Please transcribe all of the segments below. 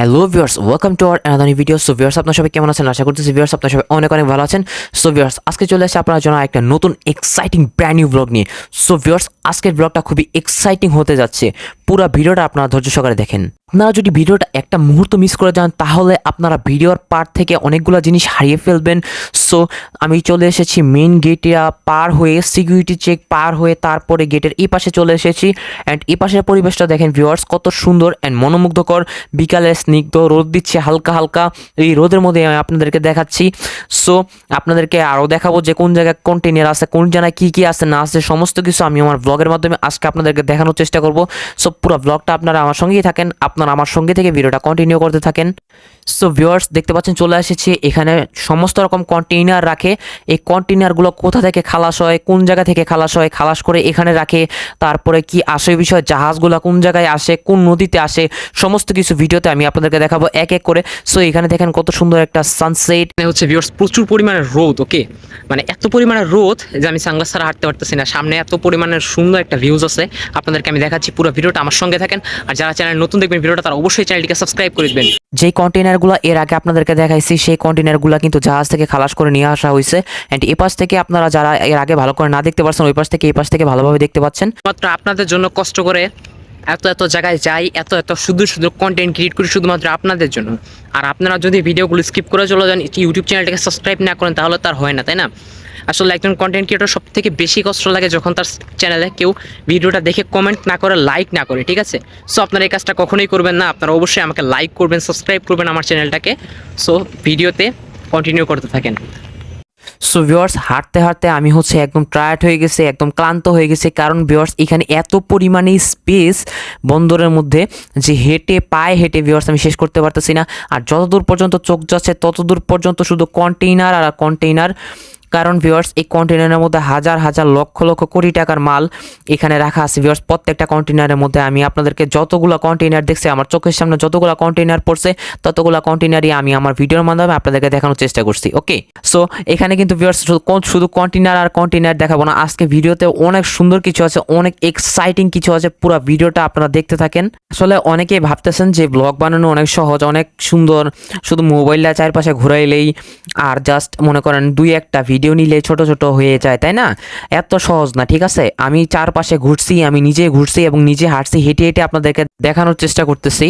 Hello viewers welcome to our another video so viewers, আপনার সবাই কেমন আছেন? আশা করতেছি ভিউয়ার্স, আপনার সবাই অনেক অনেক ভালো আছেন। সো ভিউয়ার্স, আজকে চলে আসছে আপনার জন্য একটা নতুন এক্সাইটিং ব্র্যান্ড নিউ ব্লগ নিয়ে। সো ভিউয়ার্স, আজকের ব্লগটা খুবই এক্সাইটিং হতে যাচ্ছে। পুরো ভিডিওটা আপনারা ধৈর্য সহকারে দেখেন। আপনারা যদি ভিডিওটা একটা মুহূর্ত মিস করে যান, তাহলে আপনারা ভিডিওর পার্ট থেকে অনেকগুলো জিনিস হারিয়ে ফেলবেন। সো আমি চলে এসেছি মেন গেটে পার হয়ে সিকিউরিটি চেক পার হয়ে তারপরে গেটের এই পাশে চলে এসেছি। অ্যান্ড এই পাশের পরিবেশটা দেখেন ভিউয়ার্স কত সুন্দর অ্যান্ড মনোমুগ্ধকর। বিকালে স্নিগ্ধ, রোদ দিচ্ছে হালকা হালকা। এই রোদের মধ্যে আমি আপনাদেরকে দেখাচ্ছি। সো আপনাদেরকে আরও দেখাবো যে কোন জায়গায় কন্টেনার আছে, কোন জায়গায় কী কী আছে, না আছে, সমস্ত কিছু আমি আমার ব্লগের মাধ্যমে আজকে আপনাদেরকে দেখানোর চেষ্টা করব। সো পুরো ব্লগটা আপনারা আমার সঙ্গেই থাকেন। আপনারা আমার সঙ্গে থেকে ভিডিওটা কন্টিনিউ করতে থাকেন। সো ভিউয়ার্স দেখতে পাচ্ছেন, চলে এসেছি। এখানে সমস্ত রকম কন্টেইনার রাখে। এই কন্টেইনারগুলো কোথা থেকে খালাস হয়, কোন জায়গা থেকে খালাস হয়, খালাস করে এখানে রাখে। তারপরে কি আসে বিষয়, জাহাজগুলো কোন জায়গায় আসে, কোন নদীতে আসে, সমস্ত কিছু ভিডিওতে আমি আপনাদেরকে দেখাবো এক এক করে। সো এখানে দেখেন কত সুন্দর একটা সানসেট হচ্ছে ভিউয়ার্স প্রচুর পরিমাণে রোদ ওকে মানে এত পরিমাণে রোদ যে আমি সানগ্লাস ছাড়া হাঁটতে পারতেছি না। সামনে এত পরিমাণের সুন্দর একটা ভিউজ আছে। আপনাদেরকে আমি দেখাচ্ছি পুরো ভিডিওটা। আমার সঙ্গে থাকেন। আর যারা চ্যানেল নতুন দেখবেন ভিডিওটা তারা অবশ্যই চ্যানেলটিকে সাবস্ক্রাইব করে দিবেন। যেই কন্টেনারগুলো এর আগে আপনাদেরকে দেখাইছি সেই কন্টেনারগুলো কিন্তু জাহাজ থেকে খালাস করে নিয়ে আসা হয়েছে অ্যান্ড এই পাশ থেকে আপনারা যারা এর আগে ভালো করে না দেখতে পাচ্ছেন ওই পাশ থেকে এই পাশ থেকে ভালোভাবে দেখতে পাচ্ছেন। মাত্র আপনাদের জন্য কষ্ট করে এত এত জায়গায় যাই এত এত সুন্দর সুন্দর কন্টেন্ট ক্রিয়েট করি শুধুমাত্র আপনাদের জন্য। আর আপনারা যদি ভিডিওগুলো স্কিপ করে চলে যান ইউটিউব চ্যানেলটাকে সাবস্ক্রাইব না করেন তাহলে তার হয় না তাই না? আসলে একজন কন্টেন্ট ক্রিয়েটর সব থেকে বেশি কষ্ট লাগে যখন তার চ্যানেলে কেউ ভিডিওটা দেখে কমেন্ট না করে লাইক না করে, ঠিক আছে? সো আপনারা এই কাজটা কখনোই করবেন না। আপনারা অবশ্যই আমাকে লাইক করবেন সাবস্ক্রাইব করবেন আমার চ্যানেলটাকে সো ভিডিওতে কন্টিনিউ করতে থাকেন। সো ভিওয়ার্স হাঁটতে হাঁটতে আমি হচ্ছে একদম টায়ার্ড হয়ে গেছে, একদম ক্লান্ত হয়ে গেছে। কারণ ভিওয়ার্স এখানে এত পরিমাণে স্পেস বন্দরের মধ্যে যে হেঁটে, পায়ে হেঁটে ভিওয়ার্স আমি শেষ করতে পারতেছি না। আর যতদূর পর্যন্ত চোখ যাচ্ছে, ততদূর পর্যন্ত শুধু কন্টেইনার আর কন্টেইনার কারণ ভিওয়ার্স এই কন্টেনারের মধ্যে হাজার হাজার, লক্ষ লক্ষ কোটি টাকার মাল এখানে রাখা আছে। ভিওয়ার্স প্রত্যেকটা কন্টেনারের মধ্যে আমি আপনাদেরকে যতগুলো কন্টেনার দেখছি, আমার চোখের সামনে যতগুলো কন্টেনার পড়ছে, ততগুলো কন্টেনারই আমি আমার ভিডিওর মাধ্যমে আপনাদেরকে দেখানোর চেষ্টা করছি ওকে সো এখানে কিন্তু ভিওয়ার্স শুধু কন্টেনার আর কন্টেনার দেখাবো না। আজকে ভিডিওতে অনেক সুন্দর কিছু আছে, অনেক এক্সাইটিং কিছু আছে, পুরো ভিডিওটা আপনারা দেখতে থাকেন। আসলে অনেকেই ভাবতেছেন যে ব্লগ বানানো অনেক সহজ, অনেক সুন্দর, শুধু মোবাইলটা চারপাশে ঘুরাইলেই আর জাস্ট মনে করেন দুই একটা ভিডিও নিলে ছোট ছোট হয়ে যায়, তাই না? এত সহজ না, ঠিক আছে? আমি চারপাশে ঘুরছি, আমি নিজে ঘুরছি এবং নিজে হাঁটছি, হেঁটে হেঁটে আপনাদেরকে দেখানোর চেষ্টা করতেছি।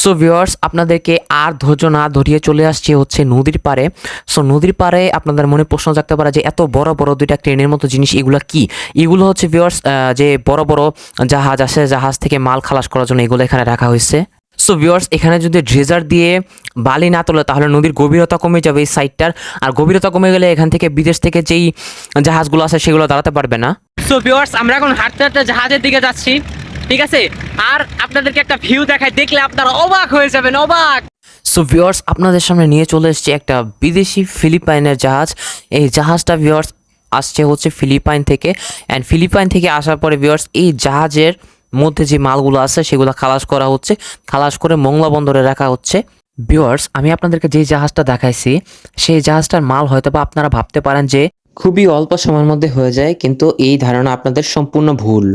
সো ভিউয়ার্স আপনাদেরকে আর ধৈর্য না ধরিয়ে চলে আসছে হচ্ছে নদীর পাড়ে। সো নদীর পাড়ে আপনাদের মনে প্রশ্ন থাকতে পারে যে, এত বড় বড় দুইটা ট্রেনের মতো জিনিস, এগুলো কি? এগুলো হচ্ছে ভিউয়ার্স যে বড় বড় জাহাজ আসে জাহাজ থেকে মাল খালাস করার জন্য এগুলো এখানে রাখা হয়েছে। সো ভিউয়ার্স এখানে যদি ড্রেজার দিয়ে বালি না তোলে তাহলে নদীর গভীরতা কমে যাবে এই সাইডটার আর গভীরতা কমে গেলে এখান থেকে বিদেশ থেকে যেই জাহাজগুলো আছে সেগুলো দাঁড়াতে পারবে না। সো ভিউয়ার্স আমরা এখন হাঁটতে হাঁটতে জাহাজের দিকে যাচ্ছি ঠিক আছে? আর আপনাদেরকে একটা ভিউ দেখায় দেখলে আপনারা অবাক হয়ে যাবেন অবাক! সো ভিওর্স আপনাদের সামনে নিয়ে চলে এসেছে একটা বিদেশি ফিলিপাইনের জাহাজ। এই জাহাজটা ভিওর্স আসছে হচ্ছে ফিলিপাইন থেকে। অ্যান্ড ফিলিপাইন থেকে আসার পরে ভিওর্স এই জাহাজের মধ্যে যে মালগুলো আছে সেগুলো খালাস করা হচ্ছে। খালাস করে মংলা বন্দরে রাখা হচ্ছে। ভিওয়ার্স আমি আপনাদেরকে যে জাহাজটা দেখাইছি, সেই জাহাজটার মাল হয়তো বা আপনারা ভাবতে পারেন যে খুবই অল্প সময়ের মধ্যে হয়ে যায়, কিন্তু এই ধারণা আপনাদের সম্পূর্ণ ভুল।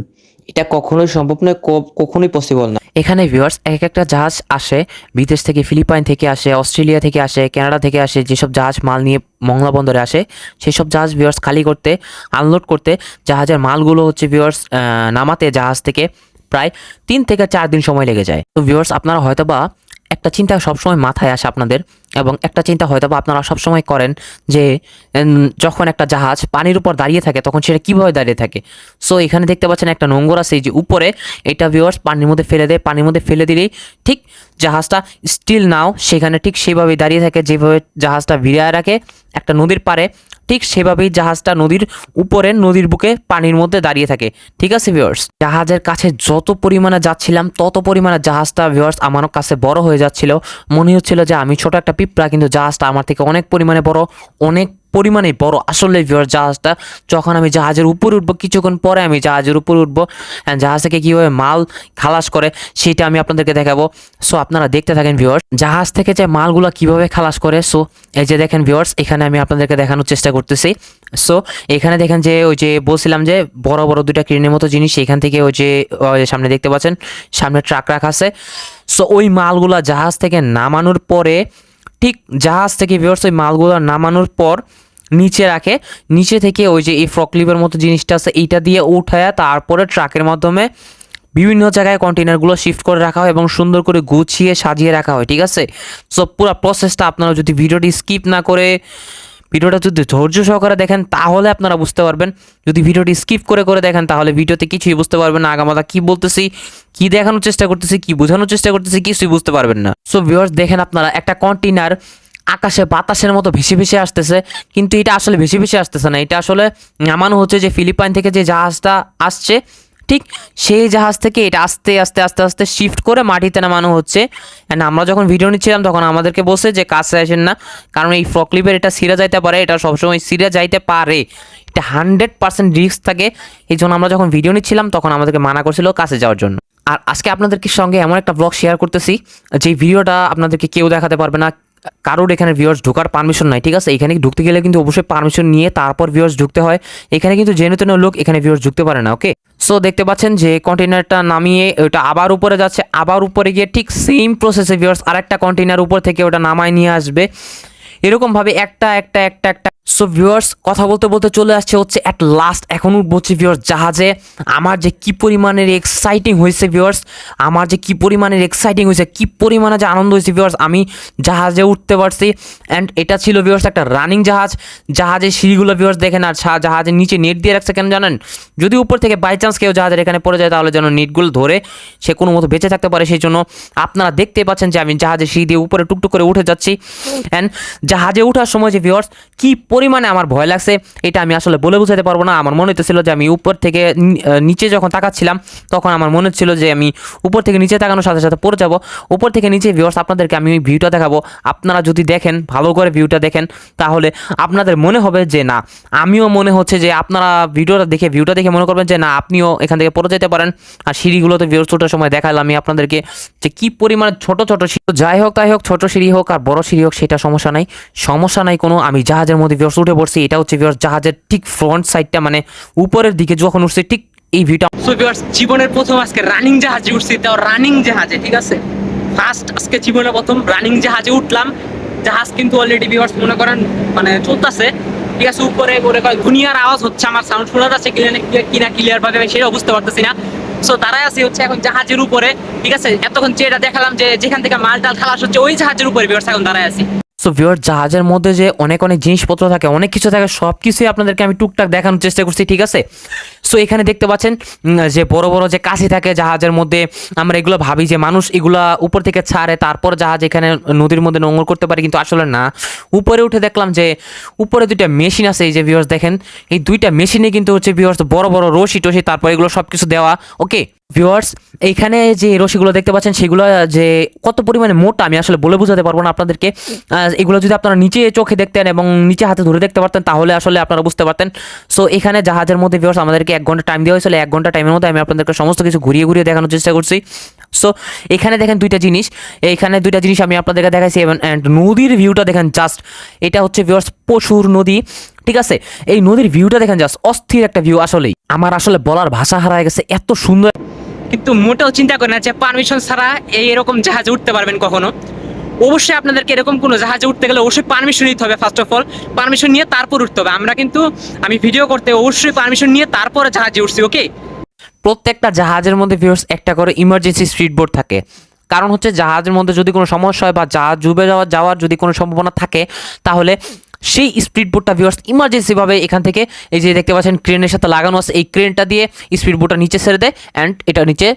এটা কখনোই সম্ভব নয় কখনোই পসিবল না। এখানে ভিউয়ার্স এক একটা জাহাজ আসে, বিদেশ থেকে, ফিলিপাইন থেকে আসে, অস্ট্রেলিয়া থেকে আসে, কানাডা থেকে আসে, যেসব জাহাজ মাল নিয়ে মংলা বন্দরে আসে সেই সব জাহাজ ভিউয়ার্স খালি করতে আনলোড করতে, জাহাজের মালগুলো হচ্ছে ভিউয়ার্স নামাতে জাহাজ থেকে প্রায় তিন থেকে চার দিন সময় লেগে যায়। তো ভিউয়ার্স আপনারা হয়তো বা একটা চিন্তা সবসময় মাথায় আসে আপনাদের এবং একটা চিন্তা হয়তো বা আপনারা সবসময় করেন যে যখন একটা জাহাজ পানির উপর দাঁড়িয়ে থাকে, তখন সেটা কীভাবে দাঁড়িয়ে থাকে? সো এখানে দেখতে পাচ্ছেন একটা নোংর আছে যে উপরে। এটা ভিউয়ার্স পানির মধ্যে ফেলে দেয়। পানির মধ্যে ফেলে দিলেই ঠিক জাহাজটা স্টিল নাও সেখানে ঠিক সেভাবেই দাঁড়িয়ে থাকে, যেভাবে জাহাজটা ভিড়ায় রাখে। একটা নদীর পাড়ে ঠিক সেভাবেই জাহাজটা নদীর উপরে, নদীর বুকে পানির মধ্যে দাঁড়িয়ে থাকে। ঠিক আছে ভিওর্স জাহাজের কাছে যত পরিমাণে যাচ্ছিলাম, তত পরিমাণে জাহাজটা ভিওর্স আমার কাছে বড় হয়ে যাচ্ছিল। মনে হচ্ছিল যে আমি ছোট একটা পিঁপড়া, কিন্তু জাহাজটা আমার থেকে অনেক পরিমাণে বড়, অনেক পরিমাণে বড়। আসলে ভিউয়ার জাহাজটা যখন আমি জাহাজের উপরে উঠবো, কিছুক্ষণ পরে আমি জাহাজের উপরে উঠবো জাহাজ থেকে কীভাবে মাল খালাস করে, সেটা আমি আপনাদেরকে দেখাবো। সো আপনারা দেখতে থাকেন ভিউয়ার্স জাহাজ থেকে যে মালগুলো কীভাবে খালাস করে। সো এই যে দেখেন ভিউয়ার্স এখানে আমি আপনাদেরকে দেখানোর চেষ্টা করতেছি। সো এখানে দেখেন যে ওই যে বলছিলাম যে, বড় বড় দুইটা ক্রেনের মতো জিনিস, এখান থেকে ওই যে সামনে দেখতে পাচ্ছেন, সামনে ট্রাক রাখা আছে। সো ওই মালগুলা জাহাজ থেকে নামানোর পরে ঠিক জাহাজ থেকে ভিউয়ার্স ওই মালগুলো নামানোর পর নিচে রাখে। নিচে থেকে ওই যে এই ফ্রকলিপের মতো জিনিসটা আছে, এইটা দিয়ে উঠায় তারপরে ট্রাকের মাধ্যমে বিভিন্ন জায়গায় কন্টেনারগুলো শিফট করে রাখা হয় এবং সুন্দর করে গুছিয়ে সাজিয়ে রাখা হয়, ঠিক আছে? সব পুরো প্রসেসটা আপনারা যদি ভিডিওটি স্কিপ না করে ভিডিওটা যদি ধৈর্য সহকারে দেখেন, তাহলে আপনারা বুঝতে পারবেন। যদি ভিডিওটি স্কিপ করে করে দেখেন, তাহলে ভিডিওতে কিছুই বুঝতে পারবেন না। আগামাতা কি বলতেছি, কি দেখানোর চেষ্টা করতেছি, কি বোঝানোর চেষ্টা করতেছি, কিছুই বুঝতে পারবেন না। সো ভিউয়ার্স দেখেন আপনারা, একটা কন্টেনার আকাশে বাতাসের মতো ভেসে ভেসে আসতেছে, কিন্তু এটা আসলে ভেসে ভেসে আসতেছে না। এটা আসলে নামানো হচ্ছে যে ফিলিপাইন থেকে যে জাহাজটা আসছে ঠিক সেই জাহাজ থেকে এটা আস্তে আস্তে আস্তে আস্তে শিফট করে মাটিতে নামানো হচ্ছে। অ্যান্ড আমরা যখন ভিডিও নিচ্ছিলাম, তখন আমাদেরকে বসে যে কাছে আসেন না, কারণ এই ফ্রকলিপের এটা সিরা যাইতে পারে, এটা সবসময় সিরা যাইতে পারে। এটা হান্ড্রেড পার্সেন্ট রিস্ক থাকে। এই জন্য আমরা যখন ভিডিও নিচ্ছিলাম, তখন আমাদেরকে মানা করছিল কাছে যাওয়ার জন্য। আর আজকে আপনাদেরকে সঙ্গে এমন একটা ব্লগ শেয়ার করতেছি, যে ভিডিওটা আপনাদেরকে কেউ দেখাতে পারবে না কারোর এখানে ভিউয়ার্স ঢোকার পারমিশন নাই, ঠিক আছে? এখানে ঢুকতে গেলে কিন্তু অবশ্যই পারমিশন নিয়ে তারপর ভিউয়ার্স ঢুকতে হয়। এখানে কিন্তু জেনে তেন লোক এখানে ভিউয়ার্স ঢুকতে পারে না ওকে সো দেখতে পাচ্ছেন যে কন্টেনারটা নামিয়ে ওটা আবার উপরে যাচ্ছে। আবার উপরে গিয়ে ঠিক সেম প্রসেসে ভিউয়ার্স আরেকটা কন্টেনার উপর থেকে ওটা নামায় নিয়ে আসবে। এরকমভাবে একটা একটা একটা একটা সো ভিউয়ার্স কথা বলতে বলতে চলে আসছে হচ্ছে অ্যাট লাস্ট এখন উঠবো হচ্ছে ভিউয়ার্স জাহাজে আমার যে কি পরিমাণের এক্সাইটিং হয়েছে ভিউয়ার্স আমার যে কি পরিমাণের এক্সাইটিং হয়েছে, কি পরিমাণে যে আনন্দ হয়েছে ভিউয়ার্স আমি জাহাজে উঠতে পারছি। অ্যান্ড এটা ছিল ভিউয়ার্স একটা রানিং জাহাজ। জাহাজের সিঁড়িগুলো ভিউয়ার্স দেখেন আর জাহাজের নিচে নেট দিয়ে রাখছে কেন জানেন? যদি উপর থেকে বাই চান্স কেউ জাহাজের এখানে পড়ে যায়, তাহলে যেন নেটগুলো ধরে সে কোনো মতো বেঁচে থাকতে পারে। সেই জন্য আপনারা দেখতে পাচ্ছেন যে আমি জাহাজের সিঁড়ি দিয়ে উপরে টুকটুক করে উঠে যাচ্ছি। অ্যান্ড জাহাজে ওঠার সময় যে ভিউয়ার্স কি পরিমাণে আমার ভয় লাগছে, এটা আমি আসলে বলে বোঝাতে পারব না। আমার মনে হতেছিল যে আমি উপর থেকে নিচে যখন তাকাচ্ছিলাম, তখন আমার মনে হচ্ছিল যে আমি উপর থেকে নিচে তাকানোর সাথে সাথে পড়ে যাব। উপর থেকে নিচে ভিউয়ার্স আপনাদেরকে আমি ওই ভিউটা দেখাবো। আপনারা যদি দেখেন, ভালো করে ভিউটা দেখেন, তাহলে আপনাদের মনে হবে যে না, আমিও মনে হচ্ছে যে আপনারা ভিডিওটা দেখে ভিউটা দেখে মনে করবেন যে না, আপনিও এখান থেকে পড়ে যেতে পারেন। আর সিঁড়িগুলোতে ভিউয়ার্স ওঠার সময় দেখালাম আমি আপনাদেরকে যে কি পরিমাণে ছোট ছোট সিঁড়ি যাই হোক, তাই হোক, ছোট সিঁড়ি হোক আর বড় সিঁড়ি হোক, সেটা সমস্যা নাই। সমস্যা নাই কোনো, আমি জাহাজের মধ্যে ভিউয়ার্স উঠে পড়ছি, এটা হচ্ছে ভিউয়ার্স জাহাজের ঠিক ফ্রন্ট সাইডটা মানে উপরের দিকে যখন উঠছে, ঠিক এই ভিউটা সো ভিউয়ার্স জীবনের প্রথম আজকে রানিং জাহাজে উঠছি, তাও রানিং জাহাজে, ঠিক আছে? ফার্স্ট আজকে জীবনের প্রথম রানিং জাহাজে উঠলাম। জাহাজ কিন্তু অলরেডি ভিউয়ার্স মনে করেন মানে চলতেছে। ঠিক আছে, উপরে করে দুনিয়ার আওয়াজ হচ্ছে, আমার সাউন্ড শোনা যাচ্ছে কিনা ক্লিয়ার ভাবে আমি সেটাও বুঝতে পারতেছি না। সো তারাই আছে হচ্ছে এখন জাহাজের উপরে, ঠিক আছে? এতক্ষণ যেটা দেখালাম যে যেখান থেকে মাল টাল খালাস হচ্ছে, ওই জাহাজের উপরে ভিউয়ার্স এখন দাঁড়ায় আছি। সো ভিওর জাহাজের মধ্যে যে অনেক অনেক জিনিসপত্র থাকে, অনেক কিছু থাকে সব কিছুই আপনাদেরকে আমি টুকটাক দেখানোর চেষ্টা করছি, ঠিক আছে? সো এখানে দেখতে পাচ্ছেন যে বড় বড় যে কাশি থাকে জাহাজের মধ্যে, আমরা এগুলো ভাবি যে মানুষ এগুলা উপর থেকে ছাড়ে, তারপর জাহাজ এখানে নদীর মধ্যে নোংর করতে পারে, কিন্তু আসলে না। উপরে উঠে দেখলাম যে উপরে দুইটা মেশিন আছে, এই যে ভিউয়ার্স দেখেন, এই দুইটা মেশিনে কিন্তু হচ্ছে ভিউয়ার্স বড় বড় রশি টসি তারপর এগুলো সব কিছু দেওয়া, ওকে? ভিউয়ার্স এইখানে যে রশিগুলো দেখতে পাচ্ছেন, সেগুলো যে কত পরিমাণে মোটা, আমি আসলে বলে বোঝাতে পারব না আপনাদেরকে। এগুলো যদি আপনারা নিচে চোখে দেখতেন এবং নিচে হাতে ধরে দেখতে পারতেন, তাহলে আসলে আপনারা বুঝতে পারতেন। সো এখানে জাহাজের মধ্যে ভিউয়ার্স আমাদেরকে এক ঘণ্টা টাইম দেওয়া হয়েছিল, এক ঘণ্টা টাইমের মধ্যে আমি আপনাদেরকে সমস্ত কিছু ঘুরিয়ে ঘুরিয়ে দেখানোর চেষ্টা করছি। সো এখানে দেখেন দুইটা জিনিস। এইখানে দুইটা জিনিস আমি আপনাদেরকে দেখাইছি এবং অ্যান্ড নদীর ভিউটা দেখেন জাস্ট এটা হচ্ছে ভিউয়ার্স পশুর নদী, ঠিক আছে? এই নদীর ভিউটা দেখেন জাস্ট অস্থির একটা ভিউ আসলেই। আমার আসলে বলার ভাষা হারায় গেছে, এত সুন্দর। কিন্তু মোটেও চিন্তা করেন না যে পারমিশন ছাড়া এই এরকম জাহাজে উঠতে পারবেন কখনো। অবশ্যই আপনাদেরকে এরকম কোনো জাহাজে উঠতে গেলে অবশ্যই পারমিশন নিতে হবে ফার্স্ট অফ অল পারমিশন নিয়ে তারপর উঠতে হবে। আমরা কিন্তু, আমি ভিডিও করতে অবশ্যই পারমিশন নিয়ে তারপরে জাহাজে উঠছি ওকে প্রত্যেকটা জাহাজের মধ্যে ভিউয়ার্স একটা করে ইমার্জেন্সি স্পিড বোর্ড থাকে। কারণ হচ্ছে জাহাজের মধ্যে যদি কোনো সমস্যা হয় বা জাহাজ ডুবে যাওয়ার যাওয়ার যদি কোনো সম্ভাবনা থাকে, তাহলে সেই স্পিড বোটটা ভিউয়ার্স ইমার্জেন্সিভাবে এখান থেকে, এই যে দেখতে পাচ্ছেন ক্রেনের সাথে লাগানো আছে। এই ক্রেনটা দিয়ে স্পিড বোটটা নিচে ছেড়ে দেয় অ্যান্ড এটা নিচে